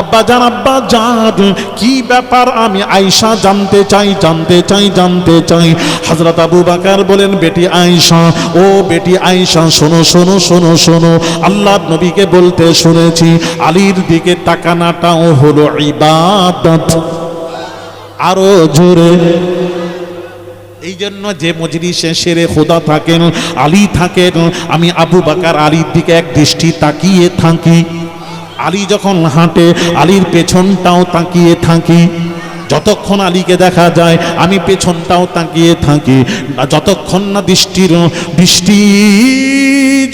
আব্বা জান আব্বা জান, কি ব্যাপার? আমি আয়সা জানতে চাই জানতে চাই জানতে চাই। হযরত আবু বকর বলেন, বেটি আয়সা ও বেটি আয়সা শোনো শোনো শোনো শোনো। আল্লাহ নবীকে বলতে শুনেছি, আলীর দিকে তাকানাটাও হলো ইবাদত। আরও জোরে। এই জন্য যে মজলিসে সেরে খোদা থাকেন, আলী থাকেন, আমি আবু বাকার আলীর দিকে এক দৃষ্টি তাকিয়ে থাকি। আলী যখন হাঁটে আলীর পেছনটাও তাকিয়ে থাকি। যতক্ষণ আলীকে দেখা যায়, আমি পেছনটাও তাকিয়ে থাকি। যতক্ষণ না দৃষ্টির দৃষ্টি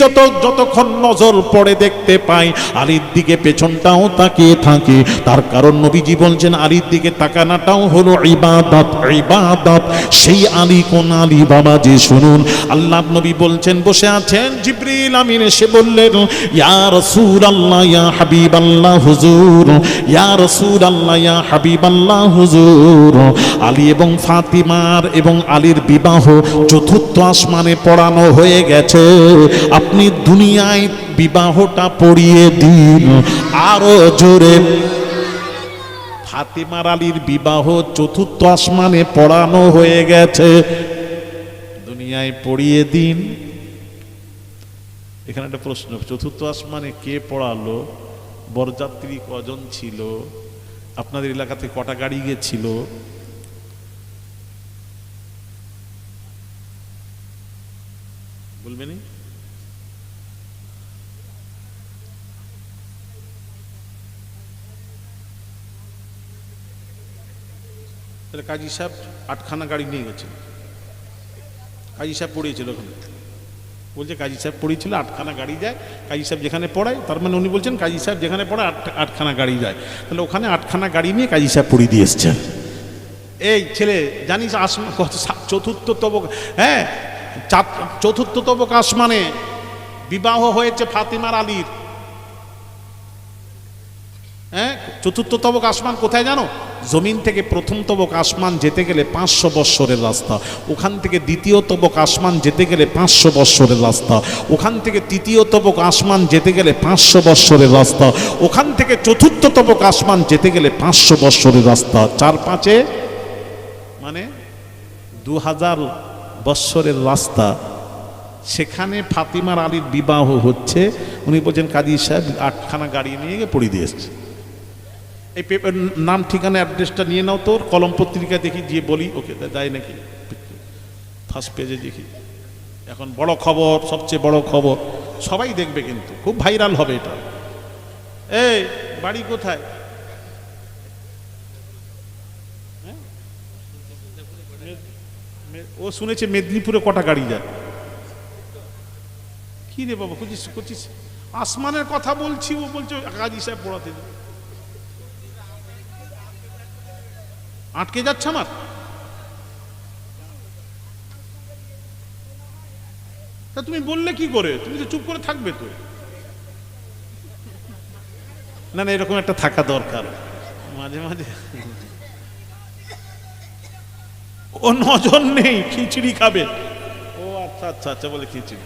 যত, যতক্ষণ নজর পড়ে দেখতে পাই, আলীর দিকে পেছনটাও তাকিয়ে থাকি। তার কারণ নবীজি বলছেন, আলীর দিকে তাকানাটাও হলো ইবাদত ইবাদত। সেই আলী কোন আলী? বাবা যে শুনুন। আল্লাহ নবী বলছেন, বসে আছেন? জিব্রিল আমিন এসে বললেন, ইয়া রাসূলুল্লাহ, ইয়া হাবিবাল্লাহ, হুজুর। ইয়া রাসূলুল্লাহ, ইয়া হাবিবাল্লাহ হুজুর। আলী এবং ফাতিমার এবং আলীর বিবাহ চতুর্থ আসমানে পড়ানো হয়ে গেছে। আপনি দুনিয়ায় বিবাহটা পড়িয়ে দিন। আরও জোরে। ফাতিমার আলীর বিবাহ চতুর্থ আসমানে পড়ানো হয়ে গেছে। দুনিয়ায় পড়িয়ে দিন। এখানে একটা প্রশ্ন, চতুর্থ আসমানে কে পড়ালো? বরযাত্রী কজন ছিল? আপনাদের এলাকাতে কটা গাড়ি গেছিল? বলবেন? তাহলে কাজী সাহেব আটখানা গাড়ি নিয়ে গেছিল। কাজী সাহেব পড়িয়েছিল ওখানে। বলছে, কাজী সাহেব পড়িয়েছিল আটখানা গাড়ি যায়। কাজী সাহেব যেখানে পড়ায়, তার মানে উনি বলছেন, কাজী সাহেব যেখানে পড়ায়, আট, আটখানা গাড়ি যায়। তাহলে ওখানে আটখানা গাড়ি নিয়ে কাজী সাহেব পড়িয়ে দিয়ে এসছেন। এই ছেলে, জানিস আসমান চতুর্থ তবক হ্যাঁ চতুর্থ তবক আসমানে বিবাহ হয়েছে ফাতিমার আলীর। হ্যাঁ? চতুর্থ তবক আসমান কোথায় জানো? জমিন থেকে প্রথম তবক আসমান যেতে গেলে পাঁচশো বৎসরের রাস্তা। ওখান থেকে দ্বিতীয় তবক আসমান যেতে গেলে পাঁচশো বৎসরের রাস্তা। ওখান থেকে তৃতীয় তবক আসমান যেতে গেলে পাঁচশো বৎসরের রাস্তা। ওখান থেকে চতুর্থ তবক আসমান যেতে গেলে পাঁচশো বৎসরের রাস্তা। চার পাঁচে? মানে দু হাজার বৎসরের রাস্তা। সেখানে ফাতিমার আলীর বিবাহ হচ্ছে। উনি বলছেন, কাজী সাহেব, আটখানা গাড়ি নিয়ে গিয়ে পড়ি দিয়ে এসছে। এই পেপার নাম ঠিকানা অ্যাড্রেসটা নিয়ে নাও তোর, কলম পত্রিকা দেখি, গিয়ে বলি, ওকে দেয় নাকি? ফার্স্ট পেজে দেখি। এখন বড় খবর, সবচেয়ে বড় খবর, সবাই দেখবে কিন্তু, খুব ভাইরাল হবে এটা। এই, বাড়ি কোথায়? হ্যাঁ? ও শুনেছে মেদিনীপুরে কটা গাড়ি যায়। কি রে বাবা, খুঁজিস খুঁজিস? আসমানের কথা বলছি, ও বলছে কাজী সাহেব পড়াতে দিন। আটকে যাচ্ছে আমার। তা তুমি বললে কি করে? তুমি তো চুপ করে থাকবে তো। না না, এরকম একটা থাকা দরকার। মাঝে মাঝে। ও নজর নেই, খিচুড়ি খাবে। ও আচ্ছা আচ্ছা আচ্ছা বলে খিচুড়ি।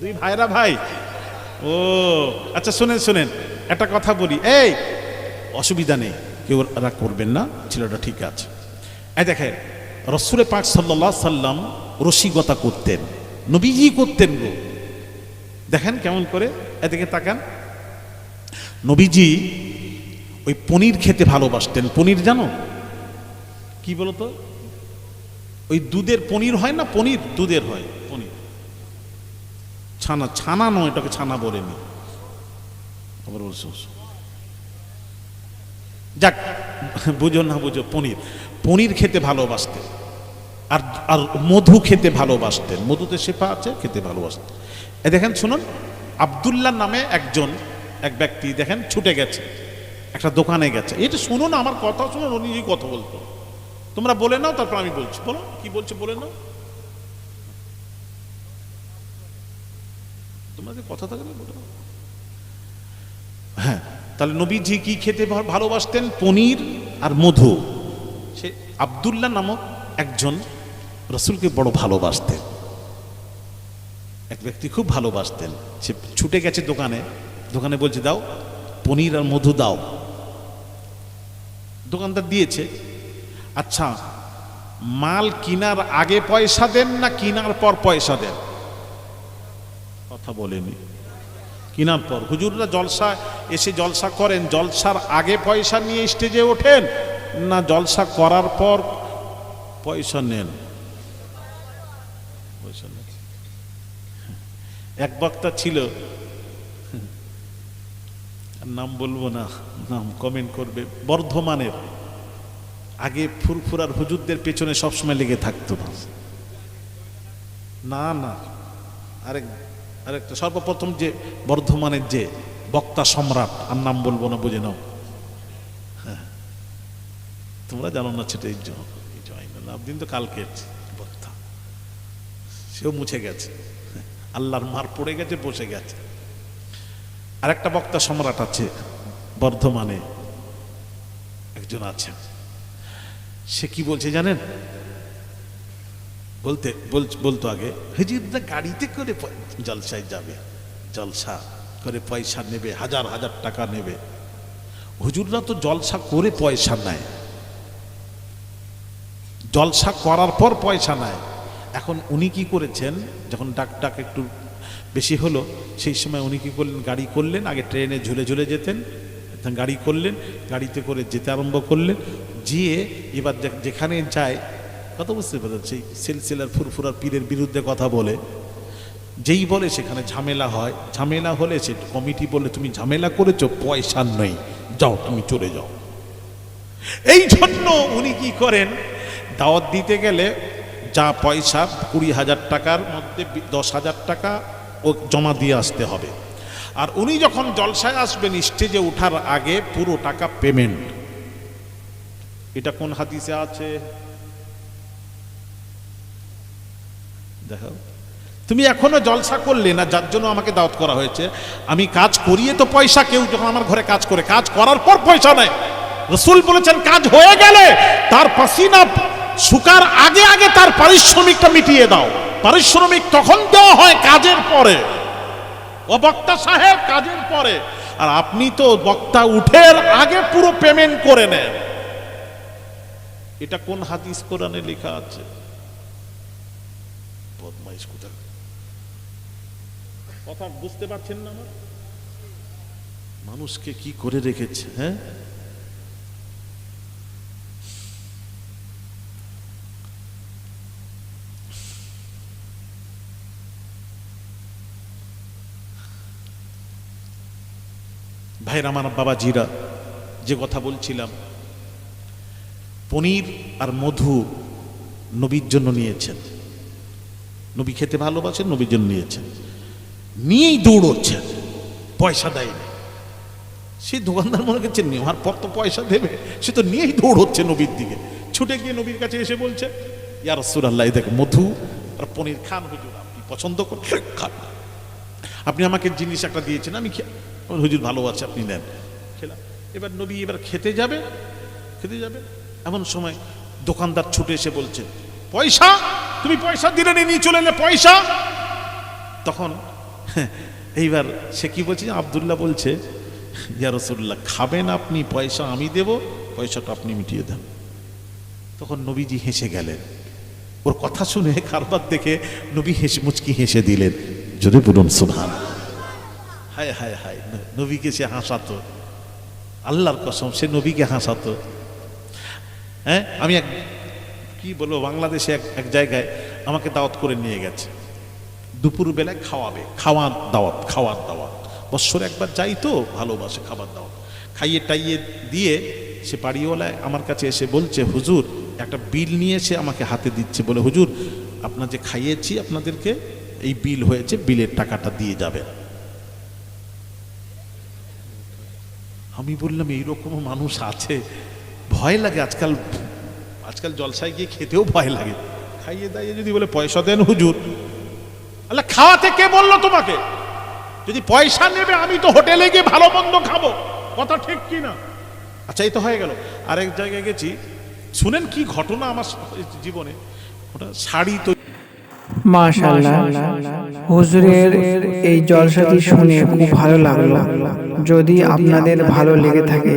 দুই ভাইরা ভাই। ও আচ্ছা শুনেন শুনেন, একটা কথা বলি। এই, অসুবিধা নেই। কেউ রাগ করবেন না, ছেলেটা ঠিক আছে। এই দেখে রসুরে পাক সাল্লাহ সাল্লাম রসিকতা করতেন, নবীজি করতেন গো। দেখেন কেমন করে, এদিকে তাকান। নবীজি ওই পনির খেতে ভালোবাসতেন। পনির জানো? কি বলতো? ওই দুধের পনির হয় না, পনির? দুধের হয়, পনির। ছানা ছানা নয়, এটাকে ছানা বলেনি আবার যাক, বুঝো না বুঝো, পনির। পনির খেতে ভালোবাসতেন। আর আর মধু খেতে ভালোবাসতেন। মধুতে শেফা আছে, খেতে ভালোবাসতেন। এ দেখেন, শুনুন, আবদুল্লাহ নামে একজন, এক ব্যক্তি, দেখেন, ছুটে গেছে। একটা দোকানে গেছে। এটা শুনুন, আমার কথা শুনুন, উনি কথা বলতো। তোমরা বলে নাও, তারপর আমি বলছি। বলো, কি বলছে বলে নাও। তোমাদের কথা থাকলে বলে। হ্যাঁ তাহলে নবীজি কি খেতে ভালোবাসতেন? পনির আর মধু। সে আবদুল্লাহ নামক একজন রসুলকে বড় ভালোবাসতেন। এক ব্যক্তি খুব ভালোবাসতেন। সে ছুটে গেছে দোকানে। দোকানে বলছে, দাও, পনির আর মধু দাও। দোকানদার দিয়েছে আচ্ছা মাল কিনার আগে পয়সা দেন না কিনার পর পয়সা দেন? কথা বলেনি। কিনার পর হুজুররা জলসা এসে জলসা করেন, জলসার আগে পয়সা নিয়ে স্টেজে ওঠেন, না জলসা করার পর পয়সা নেন? পয়সা নেন। এক বক্তা ছিল। নাম বলব না, নাম কমেন্ট করবে। বর্ধমানের। আগে ফুরফুরার হুজুরদের পেছনে সবসময় লেগে থাকতো। না না। না আরেক আরেকটা, সর্বপ্রথম যে বর্ধমানের যে বক্তা সম্রাট, আর নাম বলব না, বুঝে নাও। হ্যাঁ। তোমরা জানো না সেটা এই জন্য এই জন্য দিন তো কালকে বক্তা। সেও মুছে গেছে। আল্লাহর মার পড়ে গেছে, বসে গেছে। আরেকটা বক্তা সম্রাট আছে, বর্ধমানে। একজন আছেন। সে কি বলছে জানেন? বলতে বল- বলতো আগে হুজুররা গাড়িতে করে জলসায় যাবে জলসা করে পয়সা নেবে হাজার হাজার টাকা নেবে। হুজুররা তো জলসা করে পয়সা নেয়। জলসা করার পর পয়সা নেয়। এখন উনি কি করেছেন যখন ডাক ডাক একটু বেশি হলো সেই সময় উনি কি করলেন গাড়ি করলেন আগে ট্রেনে ঝুলে ঝুলে যেতেন গাড়ি করলেন গাড়িতে করে যেতে আরম্ভ করলেন যেয়ে এবার যেখানে যায় কথা বুঝতে পারেন সেই সিলসিলার ফুরফুরার পীরের বিরুদ্ধে কথা বলে। যেই বলে সেখানে ঝামেলা হয়। ঝামেলা হলে সে কমিটি বলে, তুমি ঝামেলা করেছ, পয়সা নেই। যাও, তুমি চলে যাও। এই জন্য উনি কি করেন? দাওয়াত দিতে গেলে যা পয়সা, কুড়ি হাজার টাকার মধ্যে দশ হাজার টাকা ও জমা দিয়ে আসতে হবে। আর উনি যখন জলসায় আসবেন, স্টেজে ওঠার আগে পুরো টাকা পেমেন্ট। এটা কোন হাদিসে আছে? দেখো, তুমি এখনও জলসা করলে না, যার জন্য আমাকে দাওয়াত করা হয়েছে? আমি কাজ করিয়ে তো পয়সা, কেউ যখন আমার ঘরে কাজ করে, কাজ করার পর পয়সা নেয়। রসুল বলেছেন, কাজ হয়ে গেলে তার পাসিনা শুকার আগে আগে তার পারিশ্রমিকটা মিটিয়ে দাও। পারিশ্রমিক তখন দেওয়া হয় কাজের পরে। ও বক্তা সাহেব, কাজের পরে। আর আপনি তো বক্তা উঠের আগে পুরো পেমেন্ট করে নেন। এটা কোন হাদিস কোরআনে লেখা আছে? বদমাইশ কোথায় কথা? বুঝতে পারছেন না আমার? মানুষকে কি করে রেখেছে হ্যাঁ? ভাইরা আমার বাবা জিরা যে কথা বলছিলাম পনির আর মধু নবীর জন্য নিয়েছেন। নবী খেতে ভালোবাসেন, নবীর জন্য নিয়েছেন। নিয়েই দৌড়চ্ছেন, পয়সা দেয়নি। সে দোকানদার মনে করছে, নেওয়ার পর তো পয়সা দেবে। সে তো নিয়েই দৌড়চ্ছে নবীর দিকে। ছুটে গিয়ে নবীর কাছে এসে বলছে ইয়ার রসুলাল্লাহ, এই দেখ, মধু আর পনির খান হুজুর, আপনি পছন্দ করেন খান আপনি আমাকে জিনিস একটা দিয়েছেন, আমি আমার হুজুর ভালো আছে, আপনি নেন। খেলাম। এবার নবী এবার খেতে যাবে খেতে যাবে। এমন সময় দোকানদার ছুটে এসে বলছে, পয়সা তুমি পয়সা দিলে নিয়ে চলে এলে পয়সা। তখন এইবার সে কি বলছে? আবদুল্লাহ বলছে, ইয়া রসুল্লাহ খাবেন আপনি পয়সা, আমি দেব, পয়সাটা আপনি মিটিয়ে দেন। তখন নবীজি হেসে গেলেন। ওর কথা শুনে কারবার দেখে নবী হেসে মুচকি হেসে দিলেন যদি বলুন সুভান হায় হায় হায়, নবীকে সে হাসাতো। আল্লাহর কসম, সে নবীকে হাসাতো। হ্যাঁ আমি এক কি বলব, বাংলাদেশে এক এক জায়গায় আমাকে দাওয়াত করে নিয়ে গেছে। দুপুর বেলায় খাওয়াবে, খাওয়ার দাওয়াত খাওয়ার দাওয়াত। বৎসরে একবার যাই তো, ভালোবাসে খাবার দাওয়াত। খাইয়ে টাইয়ে দিয়ে সে বাড়িওয়ালায় আমার কাছে এসে বলছে, হুজুর, একটা বিল নিয়ে এসে আমাকে হাতে দিচ্ছে। বলে, হুজুর, আপনার যে খাইয়েছি, আপনাদেরকে এই বিল হয়েছে, বিলের টাকাটা দিয়ে যাবেন। আমি বললাম এইরকম মানুষ আছে। ভয় লাগে আজকাল আজকাল জলসায় গিয়ে খেতেও ভয় লাগে। খাইয়ে দাইয়ে যদি বলে, পয়সা দেন হুজুর। আল্লাহ, খাওয়াতে কে বলল তোমাকে? যদি পয়সা নেবে, আমি তো হোটেলে গিয়ে ভালো মন্দ খাব। কথা ঠিক কি না? আচ্ছা এই তো হয়ে গেল। আরেক জায়গায় গেছি। শুনেন কি ঘটনা আমার জীবনে? ওটা শাড়ি তো মাশাআল্লাহ। হুজুরের এই জলসাটি শুনে খুব ভালো লাগল। যদি আপনাদের ভালো লেগে থাকে